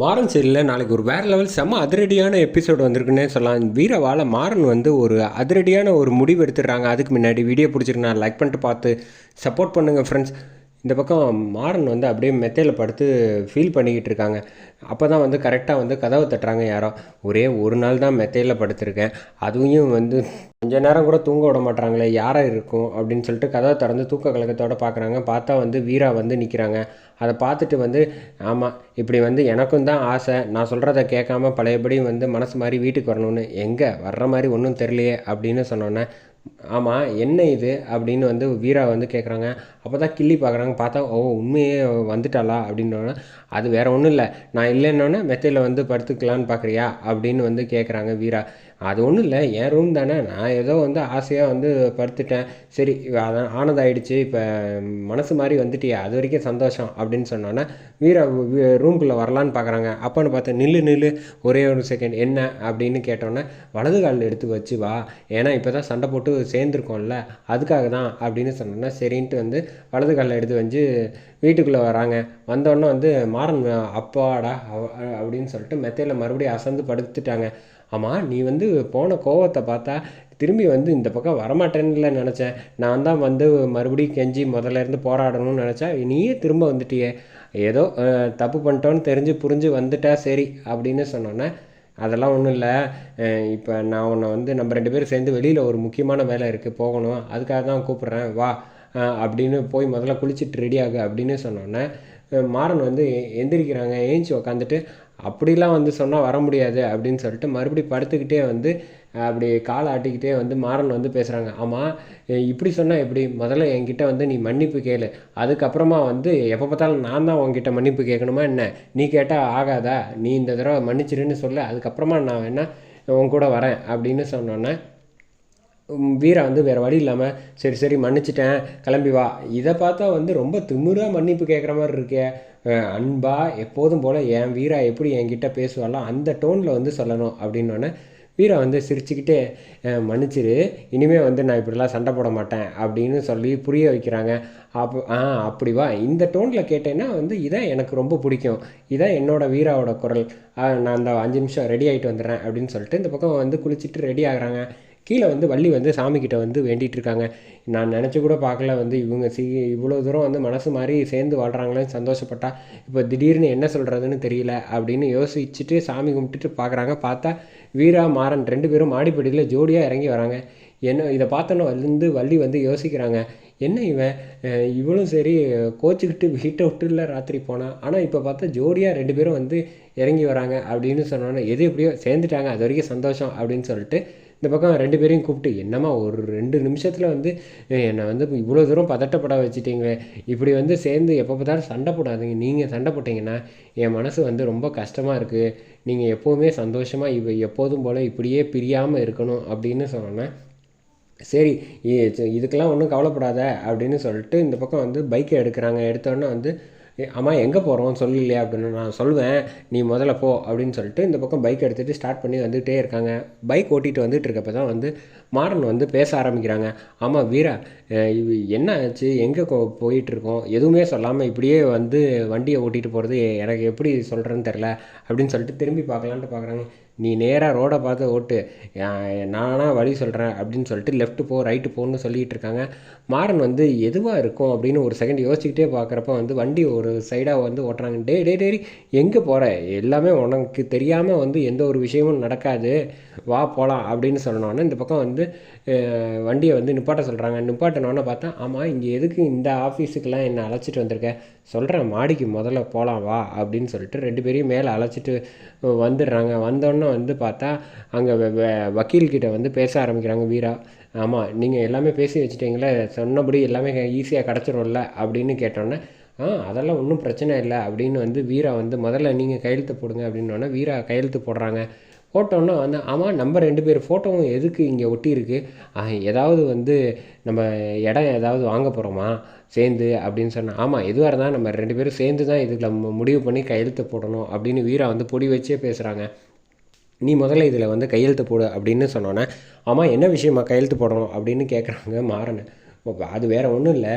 மாறன் சீரியலில் நாளைக்கு ஒரு வேறு லெவல் செம்ம அதிரடியான எபிசோடு வந்திருக்குன்னே சொல்லலாம். வீரவால மாறன் வந்து ஒரு அதிரடியான ஒரு முடிவு எடுத்துடுறாங்க. அதுக்கு முன்னாடி வீடியோ பிடிச்சிருக்கு நான் லைக் பண்ணிட்டு பார்த்து சப்போர்ட் பண்ணுங்கள் ஃப்ரெண்ட்ஸ் இந்த பக்கம் மாறன் வந்து அப்படியே மெத்தையில் படுத்து ஃபீல் பண்ணிக்கிட்டு இருக்காங்க. அப்போ தான் வந்து கரெக்டாக வந்து கதவை தட்டுறாங்க யாரோ. ஒரே ஒரு நாள் தான் மெத்தையில் படுத்திருக்கேன். அதுவும் வந்து கொஞ்ச நேரம் கூட தூங்க விட மாட்டாங்களே யாராக இருக்கும் அப்படின்னு சொல்லிட்டு கதவை திறந்து தூக்க கலக்கத்தோடு பார்க்குறாங்க பார்த்தா வந்து வீரா வந்து நிற்கிறாங்க அதை பார்த்துட்டு வந்து ஆமாம் இப்படி வந்து எனக்கும் தான் ஆசை. நான் சொல்கிறத கேட்காம பழையபடி வந்து மனசு மாதிரி வீட்டுக்கு வரணும்னு. எங்கே வர்ற மாதிரி ஒன்றும் தெரியலையே அப்படின்னு சொன்னோன்னே ஆமாம் என்ன இது? அப்படின்னு வந்து வீரா வந்து கேட்குறாங்க அப்போ தான் கிள்ளி பார்க்குறாங்க பார்த்தா ஓ உண்மையே வந்துட்டாளா? அப்படின்னோடனே அது வேறு ஒன்றும் இல்லை. நான் இல்லைன்னொன்னே மெத்தையில் வந்து படுத்துக்கலான்னு பார்க்குறியா அப்படின்னு வந்து கேட்குறாங்க வீரா. அது ஒன்றும் இல்லை என் ரூம் தானே. நான் ஏதோ வந்து ஆசையாக வந்து படுத்துட்டேன். சரி அதான் ஆனதாயிடுச்சு. இப்போ மனசு மாதிரி வந்துட்டியா அது வரைக்கும் சந்தோஷம் அப்படின்னு சொன்னோன்னே வீரா ரூம்குள்ளே வரலான்னு பார்க்குறாங்க அப்போன்னு பார்த்தா நில்லு நில்லு ஒரே ஒரு செகண்ட் என்ன? அப்படின்னு கேட்டோன்னே வலது காலில் எடுத்து வச்சு வா. ஏன்னா இப்போ தான் சண்டை போட்டு சேர்ந்துருக்கோம்ல அதுக்காக தான். அப்படின்னு சொன்னோன்னா சரின்ட்டு வந்து வலது காலில் எடுத்து வச்சு வீட்டுக்குள்ளே வராங்க. வந்தோடனே வந்து மாறன் அப்பாடா அப்படின்னு சொல்லிட்டு மெத்தையில் மறுபடியும் அசந்து படுத்துட்டாங்க. ஆமாம் நீ வந்து போன கோவத்தை பார்த்தா திரும்பி வந்து இந்த பக்கம் வரமாட்டேன்னுல நினச்சேன். நான் தான் வந்து மறுபடியும் கெஞ்சி முதல்ல இருந்து போராடணும்னு நினச்சா நீயே திரும்ப வந்துட்டியே. ஏதோ தப்பு பண்ணிட்டோன்னு தெரிஞ்சு புரிஞ்சு வந்துட்டா சரி அப்படின்னு சொன்னோன்னே அதெல்லாம் ஒன்றும் இல்லை. இப்போ நான் உன்னை வந்து நம்ம ரெண்டு பேரும் சேர்ந்து வெளியில் ஒரு முக்கியமான வேலை இருக்குது போகணும். அதுக்காக தான் கூப்பிட்றேன் வா அப்படின்னு போய் முதல்ல குளிச்சுட்டு ரெடி ஆகு அப்படின்னு சொன்னோன்னே மாறன் வந்து எந்திரிக்கிறாங்க ஏஞ்சி உக்காந்துட்டு அப்படிலாம் வந்து சொன்னால் வர முடியாது அப்படின்னு சொல்லிட்டு மறுபடி படுத்துக்கிட்டே வந்து அப்படி காலை ஆட்டிக்கிட்டே வந்து மாறன் வந்து பேசுகிறாங்க ஆமாம் இப்படி சொன்னால் எப்படி? முதல்ல என்கிட்ட வந்து நீ மன்னிப்பு கேளு. அதுக்கப்புறமா வந்து எப்போ பார்த்தாலும் நான் தான் உங்ககிட்ட மன்னிப்பு கேட்கணுமா என்ன? நீ கேட்டால் ஆகாதா? நீ இந்த தடவை மன்னிச்சிருன்னு சொல்லு. அதுக்கப்புறமா நான் வேணால் உன் கூட வரேன் அப்படின்னு சொன்னோன்னே வீரா வந்து வேறு வழி இல்லாமல் சரி சரி மன்னிச்சிட்டேன் கிளம்பி வா. இதை பார்த்தா வந்து ரொம்ப திமிராக மன்னிப்பு கேட்குற மாதிரி இருக்கே. அன்பா எப்போதும் போல் என் வீரா எப்படி என்கிட்ட பேசுவாளோ அந்த டோனில் வந்து சொல்லணும் அப்படின்னோடனே வீரா வந்து சிரிச்சுக்கிட்டே மன்னிச்சிரு இனிமேல் வந்து நான் இப்படிலாம் சண்டை போட மாட்டேன் அப்படின்னு சொல்லி புரிய வைக்கிறாங்க. அப்போ ஆ அப்படி வா. இந்த டோனில் கேட்டேன்னா வந்து இதான் எனக்கு ரொம்ப பிடிக்கும். இதான் என்னோட வீராவோட குரல். நான் அந்த அஞ்சு நிமிஷம் ரெடி ஆகிட்டு வந்துடுறேன் அப்படின்னு சொல்லிட்டு இந்த பக்கம் வந்து குளிச்சுட்டு ரெடி ஆகுறாங்க. கீழே வந்து வள்ளி வந்து சாமிக்கிட்ட வந்து வேண்டிகிட்டு இருக்காங்க நான் நினச்சி கூட பார்க்கல வந்து இவங்க சி இவ்வளோ தூரம் வந்து மனசு மாதிரி சேர்ந்து வாழ்கிறாங்களேன்னு சந்தோஷப்பட்டா இப்போ திடீர்னு என்ன சொல்கிறதுன்னு தெரியல அப்படின்னு யோசிச்சுட்டு சாமி கும்பிட்டுட்டு பார்க்குறாங்க பார்த்தா வீரா மாறன் ரெண்டு பேரும் மாடிப்படியில் ஜோடியாக இறங்கி வராங்க. என்ன இதை பார்த்தோன்னே வந்து வள்ளி வந்து யோசிக்கிறாங்க. என்ன இவன்? இவளும் சரி கோச்சிக்கிட்டு வீட்டை விட்டுல ராத்திரி போனான் ஆனால் இப்போ பார்த்தா ஜோடியாக ரெண்டு பேரும் வந்து இறங்கி வராங்க அப்படின்னு சொன்னோன்னே எது எப்படியோ சேர்ந்துட்டாங்க. அது வரைக்கும் சந்தோஷம் அப்படின்னு சொல்லிட்டு இந்த பக்கம் ரெண்டு பேரையும் கூப்பிட்டு என்னம்மா ஒரு ரெண்டு நிமிஷத்தில் வந்து என்னை வந்து இவ்வளோ தூரம் பதட்டப்பட வச்சுட்டீங்களே? இப்படி வந்து சேர்ந்து எப்போ பார்த்தாலும் சண்டை போடாதீங்க. நீங்கள் சண்டை போட்டிங்கன்னா என் மனசு வந்து ரொம்ப கஷ்டமாக இருக்குது நீங்கள் எப்போவுமே சந்தோஷமாக இவ எப்போதும் போல் இப்படியே பிரியாமல் இருக்கணும் அப்படின்னு சொன்னோன்னே. சரி ச- இதுக்கெல்லாம் ஒன்றும் கவலைப்படாத அப்படின்னு சொல்லிட்டு இந்த பக்கம் வந்து பைக்கை எடுக்கிறாங்க. எடுத்தோடனே வந்து அம்மா எங்கே போகிறோம் சொல்லலையா அப்படின்னு நான் சொல்லுவேன் நீ முதல்ல போ அப்படின்னு சொல்லிட்டு இந்த பக்கம் பைக் எடுத்துகிட்டு ஸ்டார்ட் பண்ணி வந்துகிட்டே இருக்காங்க. பைக் ஓட்டிகிட்டு வந்துட்டு தான் வந்து மாறன் வந்து பேச ஆரம்பிக்கிறாங்க. ஆமாம் வீரா அஹ் என்ன ஆச்சு? எங்கே போயிட்டுருக்கோம் எதுவுமே சொல்லாமல் இப்படியே வந்து வண்டியை ஓட்டிகிட்டு போகிறது எனக்கு எப்படி சொல்கிறேன்னு தெரில அப்படின்னு சொல்லிட்டு திரும்பி பார்க்கலான்ட்டு பார்க்குறாங்க. நீ நேராக ரோடை பார்த்து ஓட்டு. நானாக நானா வழி சொல்கிறேன் அப்படின்னு சொல்லிட்டு லெஃப்ட் போ ரைட்டு போன்னு சொல்லிட்டு இருக்காங்க. மாறன் வந்து எதுவாக இருக்கும் அப்படின்னு ஒரு செகண்ட் யோசிச்சுக்கிட்டே பார்க்குறப்ப வந்து வண்டி ஒரு சைடாக வந்து ஓட்டுறாங்க. டே டே டேரி எங்கே போகிற எல்லாமே உனக்கு தெரியாமல் வந்து எந்த ஒரு விஷயமும் நடக்காது. வா போகலாம் அப்படின்னு சொன்னோன்னே இந்த பக்கம் வந்து வண்டியை வந்து நிப்பாட்ட சொல்கிறாங்க நிப்பாட்டினோன்னு பார்த்தா ஆமாம் இங்கே எதுக்கு இந்த ஆஃபீஸுக்கெல்லாம் என்னை அழைச்சிட்டு வந்திருக்க? சொல்கிறேன் மாடிக்கு முதல்ல போகலாம் வா அப்படின்னு சொல்லிட்டு ரெண்டு பேரையும் மேலே அழைச்சிட்டு வந்துடுறாங்க. வந்தோடனே வந்து பார்த்தா அங்கே வக்கீல்கிட்ட வந்து பேச ஆரம்பிக்கிறாங்க வீரா. ஆமாம் நீங்கள் எல்லாமே பேசி வச்சுட்டீங்களே சொன்னபடி எல்லாமே ஈஸியாக கிடச்சிரும்ல அப்படின்னு கேட்டோன்னே ஆ அதெல்லாம் ஒன்றும் பிரச்சனை இல்லை அப்படின்னு வந்து வீரா வந்து முதல்ல நீங்கள் கையெழுத்து போடுங்க அப்படின்னோடனே வீரா கையெழுத்து போடுறாங்க. போட்டோன்னே வந்து ஆமாம் நம்ம ரெண்டு பேர் ஃபோட்டோவும் எதுக்கு இங்கே ஒட்டியிருக்கு ஏதாவது வந்து நம்ம இடம் ஏதாவது வாங்க போகிறோமா சேர்ந்து அப்படின்னு சொன்னால் ஆமாம் எதுவாக இருந்தால் நம்ம ரெண்டு பேரும் சேர்ந்து தான் இதுக்கு நம்ம முடிவு பண்ணி கையெழுத்து போடணும் அப்படின்னு வீரா வந்து பொடி வச்சே பேசுகிறாங்க நீ முதல்ல இதில் வந்து கையெழுத்து போடு அப்படின்னு சொன்னோன்னே ஆமாம் என்ன விஷயமா கையெழுத்து போடணும்? அப்படின்னு கேட்குறாங்க மாறனை. அது வேறு ஒன்றும் இல்லை.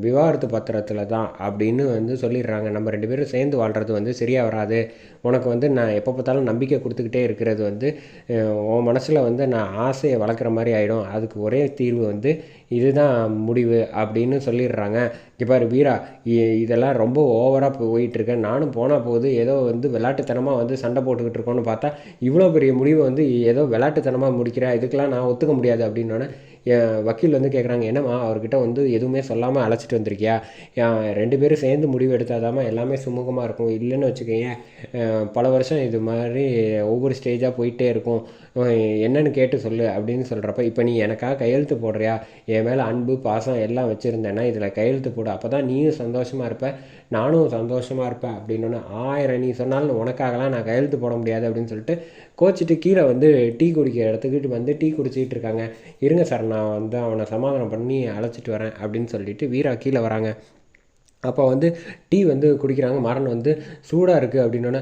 விவாகரத்து பத்திரத்தில் தான் அப்படின்னு வந்து சொல்லிடுறாங்க. நம்ம ரெண்டு பேரும் சேர்ந்து வாழ்கிறது வந்து சரியாக வராது. உனக்கு வந்து நான் எப்போ பார்த்தாலும் நம்பிக்கை கொடுத்துக்கிட்டே இருக்கிறது வந்து உன் மனசில் வந்து நான் ஆசையை வளர்க்குற மாதிரி ஆகிடும் அதுக்கு ஒரே தீர்வு வந்து இதுதான் முடிவு அப்படின்னு சொல்லிடுறாங்க. இங்கே பாரு வீரா இ- இதெல்லாம் ரொம்ப ஓவராக போயிட்டுருக்கேன் நானும் போனால் போகுது. ஏதோ வந்து விளாட்டுத்தனமாக வந்து சண்டை போட்டுக்கிட்டு இருக்கோன்னு பார்த்தா இவ்வளோ பெரிய முடிவை வந்து ஏதோ விளாட்டுத்தனமாக முடிக்கிற இதுக்கெல்லாம் நான் ஒத்துக்க முடியாது அப்படின்னோடனே வக்கீல் வந்து கேட்குறாங்க என்னம்மா அவர்கிட்ட வந்து எதுவுமே சொல்லாமல் அழைச்சிட்டு வந்திருக்கியா? ரெண்டு பேரும் சேர்ந்து முடிவு எடுத்தாதாம்மா எல்லாமே சுமூகமாக இருக்கும். இல்லைன்னு வச்சுக்கோங்க பல வருஷம் இது மாதிரி ஒவ்வொரு ஸ்டேஜாக போயிட்டே இருக்கும். என்னன்னு கேட்டு சொல்லு அப்படின்னு சொல்கிறப்ப இப்போ நீ எனக்காக கையெழுத்து போடுறியா? என் மேலே அன்பு பாசம் எல்லாம் வச்சுருந்தேன்னா இதில் கையெழுத்து போடு. அப்போ தான் நீயும் சந்தோஷமாக இருப்ப. நானும் சந்தோஷமாக இருப்பேன் அப்படின்னு ஆயிரம் நீ சொன்னாலும் உனக்காகலாம் நான் கையெழுத்து போட முடியாது அப்படின்னு சொல்லிட்டு கோச்சிட்டு கீழே வந்து டீ குடிக்கிற இடத்துக்கிட்டு வந்து டீ குடிச்சிக்கிட்டு இருக்காங்க. இருங்க சார் நான் வந்து அவனை சமாதானம் பண்ணி அழைச்சிட்டு வரேன் அப்படின்னு சொல்லிட்டு வீரா கீழே வராங்க. அப்போ வந்து டீ வந்து குடிக்கிறாங்க. மாறன் வந்து சூடாக இருக்குது அப்படின்னோன்னே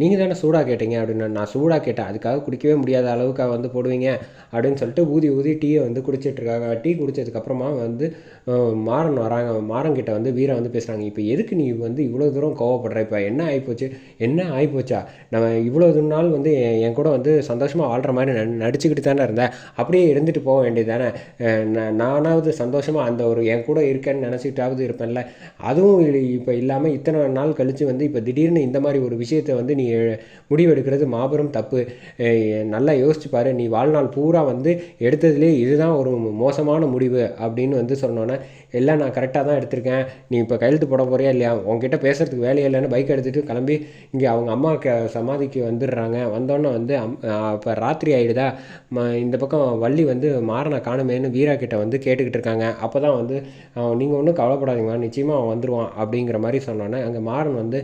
நீங்கள் தானே சூடாக கேட்டீங்க? அப்படின்னு நான் சூடாக கேட்டேன். அதுக்காக குடிக்கவே முடியாத அளவுக்கு வந்து போடுவீங்க. அப்படின்னு சொல்லிட்டு ஊதி ஊதி டீயை வந்து குடிச்சிட்டு இருக்காங்க. டீ குடித்ததுக்கப்புறமா வந்து மாறன் வராங்க. மாறன்கிட்ட வந்து வீரன் வந்து பேசுகிறாங்க இப்போ எதுக்கு நீ வந்து இவ்வளோ தூரம் கோவப்படுற? இப்போ என்ன ஆகிப்போச்சு என்ன ஆகிப்போச்சா நம்ம இவ்வளோ நாள் வந்து என் கூட வந்து சந்தோஷமாக வாழ்கிற மாதிரி ந நடிச்சுக்கிட்டு தானே இருந்தேன் அப்படியே இருந்துட்டு போக வேண்டியது தானே. நானாவது சந்தோஷமாக அந்த ஒரு என் கூட இருக்கேன்னு நினச்சிக்கிட்டாவது இருப்பேன்ல. அதுவும் இப்போ இல்லாமல் இத்தனை நாள் கழித்து வந்து இப்போ திடீர்னு இந்த மாதிரி ஒரு விஷயத்தை வந்து நீ முடிவெடுக்கிறது மாபெரும் தப்பு. அஹ் நல்லா யோசிச்சு பாரு. நீ வாழ்நாள் பூரா வந்து எடுத்ததுலேயே இதுதான் ஒரு மோசமான முடிவு அப்படின்னு வந்து சொன்னோன்னே எல்லாம் நான் கரெக்டாக தான் எடுத்திருக்கேன். நீ இப்போ கையெழுத்து போட போறியா இல்லையா? உங்ககிட்ட பேசுறதுக்கு வேலையே இல்லைன்னு பைக் எடுத்துகிட்டு கிளம்பி இங்கே அவங்க அம்மா க சமாதிக்கு வந்துடுறாங்க. வந்தோன்னே வந்து இப்போ ராத்திரி ஆகிடுதா ம இந்த பக்கம் வள்ளி வந்து மாறனை காணுமேன்னு வீரா கிட்ட வந்து கேட்டுக்கிட்டு இருக்காங்க. அப்போ தான் வந்து நீங்கள் ஒன்றும் கவலைப்படாதீங்கம்மா நிச்சயமாக அவன் வந்துடுவான் அப்படிங்கிற மாதிரி சொன்னோன்னே அங்கே மாறன் வந்து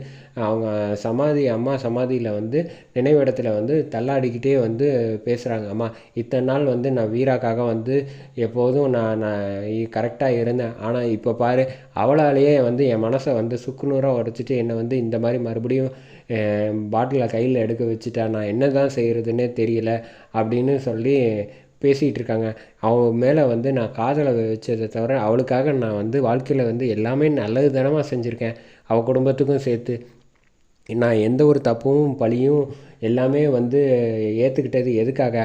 அவங்க சமாதி அம்மா சமாதியில் வந்து நினைவிடத்தில் வந்து தள்ளாடிக்கிட்டே வந்து பேசுகிறாங்க அம்மா இத்தனை நாள் வந்து நான் வீராக்காக வந்து எப்போதும் நான் நான் கரெக்டாக இருந்தேன். ஆனால் இப்போ பாரு அவளாலேயே வந்து என் மனசை வந்து சுக்குநூறாக உடச்சிட்டு என்னை வந்து இந்த மாதிரி மறுபடியும் பாட்டிலை கையில் எடுக்க வச்சுட்டா நான் என்ன தான் செய்கிறதுன்னே தெரியல அப்படின்னு சொல்லி பேசிகிட்டு இருக்காங்க. அவன் மேலே வந்து நான் காதலை வச்சதை தவிர அவளுக்காக நான் வந்து வாழ்க்கையில் வந்து எல்லாமே நல்லது தானமாக செஞ்சுருக்கேன். அவள் குடும்பத்துக்கும் சேர்த்து. நான் எந்த ஒரு தப்பும் பழியும் எல்லாமே வந்து ஏற்றுக்கிட்டது எதுக்காக?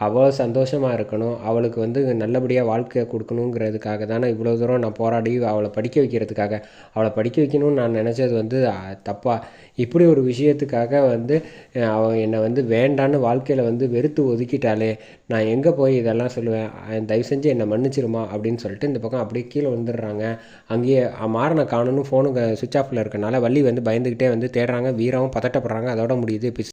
அவள் சந்தோஷமாக இருக்கணும். அவளுக்கு வந்து நல்லபடியாக வாழ்க்கை கொடுக்கணுங்கிறதுக்காக தானே இவ்வளோ தூரம் நான் போராடி அவளை படிக்க வைக்கிறதுக்காக. அவளை படிக்க வைக்கணும்னு நான் நினச்சது வந்து தப்பாக இப்படி ஒரு விஷயத்துக்காக வந்து அவள் என்னை வந்து வேண்டான்னு வாழ்க்கையில் வந்து வெறுத்து ஒதுக்கிட்டாலே நான் எங்கே போய் இதெல்லாம் சொல்லுவேன்? தயவு செஞ்சு என்னை மன்னிச்சிருமா? அப்படின்னு சொல்லிட்டு இந்த பக்கம் அப்படியே கீழே வந்துடுறாங்க அங்கேயே மாறின மாறனை காணணும் ஃபோனு சுவிச் ஆஃபில் இருக்கனால வள்ளி வந்து பயந்துக்கிட்டே வந்து தேடுறாங்க. வீராவும் பதட்டப்படுறாங்க. அதோட முடியுது. பிஸ்